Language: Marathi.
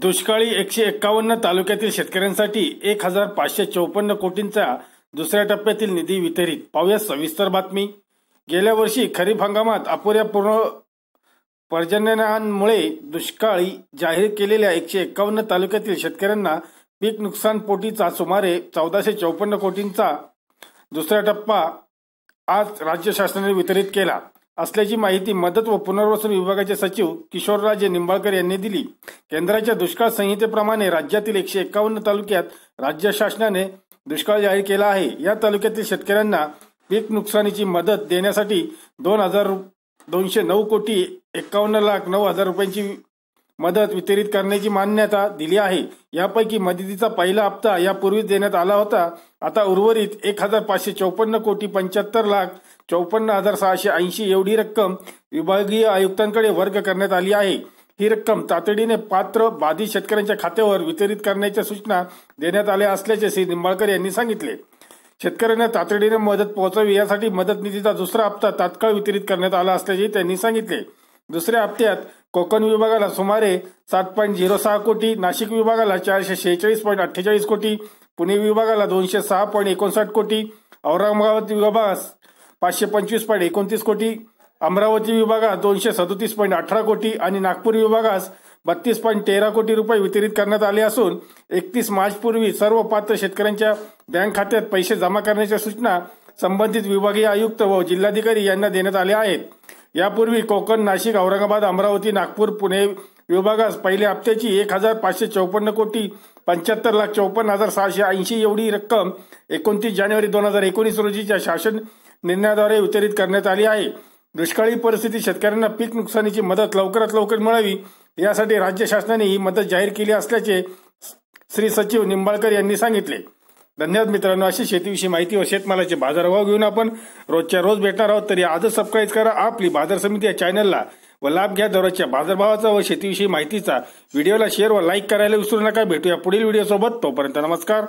दुष्काळी एकशे एक्कावन्न तालुक्यातील शेतकऱ्यांसाठी एक हजार पाचशे चौपन्न कोटींचा दुसऱ्या टप्प्यातील निधी वितरित. पाहूया सविस्तर बातमी. गेल्या वर्षी खरीप हंगामात अपुऱ्या पूर्ण पर्जन्यामुळे दुष्काळी जाहीर केलेल्या एकशे एक्कावन्न तालुक्यातील शेतकऱ्यांना पीक नुकसान पोटीचा सुमारे चौदाशे चौपन्न कोटींचा दुसरा टप्पा आज राज्य शासनाने वितरित केला. असल्याची माहिती मदत व पुनर्वसन विभागाचे सचिव किशोरराजे निंबाळकर यांनी दिली. केंद्राच्या दुष्काळ संहितेप्रमाणे राज्यातील एकशे एकावन्न तालुक्यात राज्य शासनाने दुष्काळ जाहीर केला आहे. या तालुक्यातील शेतकऱ्यांना पीक नुकसानीची मदत देण्यासाठी दोन हजार दोनशे नऊ कोटी एकावन्न लाख नऊ हजार रुपयांची मदत वितरित करण्याची मान्यता दिली आहे. यापैकी मदतीचा पहिला हप्ता यापूर्वीच देण्यात आला होता. आता उर्वरित एक हजार पाचशे चौपन्न कोटी पंच्याहत्तर लाख चौपन्न हजार सहाशे ऐंशी एवढी रक्कम विभागीय आयुक्तांकडे वर्ग करण्यात आली आहे. ही रक्कम तातडीने पात्र बाधित शेतकऱ्यांच्या खात्यावर वितरित करण्याच्या सूचना देण्यात आल्या असल्याचे श्री निंबाळकर यांनी सांगितले. शेतकऱ्यांना तातडीने मदत पोहोचावी यासाठी मदत निधीचा दुसरा हप्ता तात्काळ वितरित करण्यात आला असल्याचे त्यांनी सांगितले. दुसऱ्या हप्त्यात कोकण विभागाला सुमारे सात पॉईंट झिरो सहा कोटी नाशिक विभागाला चारशे शेहेचाळीस पॉईंट अठ्ठेचाळीस कोटी पुणे विभागाला दोनशे सहा पॉईंट एकोणसाठ कोटी औरंगाबाद विभागास पाचशे पंचवीस पॉईंट एकोणतीस कोटी अमरावती विभागात दोनशे सदोतीस पॉईंट अठरा कोटी आणि नागपूर विभागास बत्तीस पॉईंट तेरा कोटी रुपये वितरित करण्यात आले असून एकतीस मार्च पूर्वी सर्व पात्र शेतकऱ्यांच्या बँक खात्यात पैसे जमा करण्याच्या सूचना संबंधित विभागीय आयुक्त व जिल्हाधिकारी यांना देण्यात आल्या आहेत. यापूर्वी कोकण नाशिक औरंगाबाद अमरावती नागपूर पुणे विभागास पहिल्या हप्त्याची एक हजार पाचशे चौपन्न कोटी पंच्याहत्तर लाख चौपन्न हजार सहाशे ऐंशी एवढी रक्कम एकोणतीस जानेवारी दोन हजार एकोणीस रोजीच्या शासन निर्णयाद्वारे वितरित करण्यात आली आहे. दुष्काळी परिस्थितीत शेतकऱ्यांना पीक नुकसानीची मदत लवकरात लवकर मिळावी यासाठी राज्य शासनाने ही मदत जाहीर केली असल्याचे श्री सचिव निंबाळकर यांनी सांगितले. धन्यवाद मित्रांनो अशी शेतीविषयी माहिती व शेतमालाचे बाजारभाव घेऊन आपण रोजच्या रोज भेटणार आहोत. तरी आजच सबस्क्राईब करा. आपली बाजार समिती या चॅनलला व लाभ घ्या. दररोजच्या बाजारभावाचा व शेतीविषयी माहितीचा व्हिडिओला शेअर व लाईक करायला विसरू नका. भेटूया पुढील व्हिडिओ सोबत तोपर्यंत नमस्कार.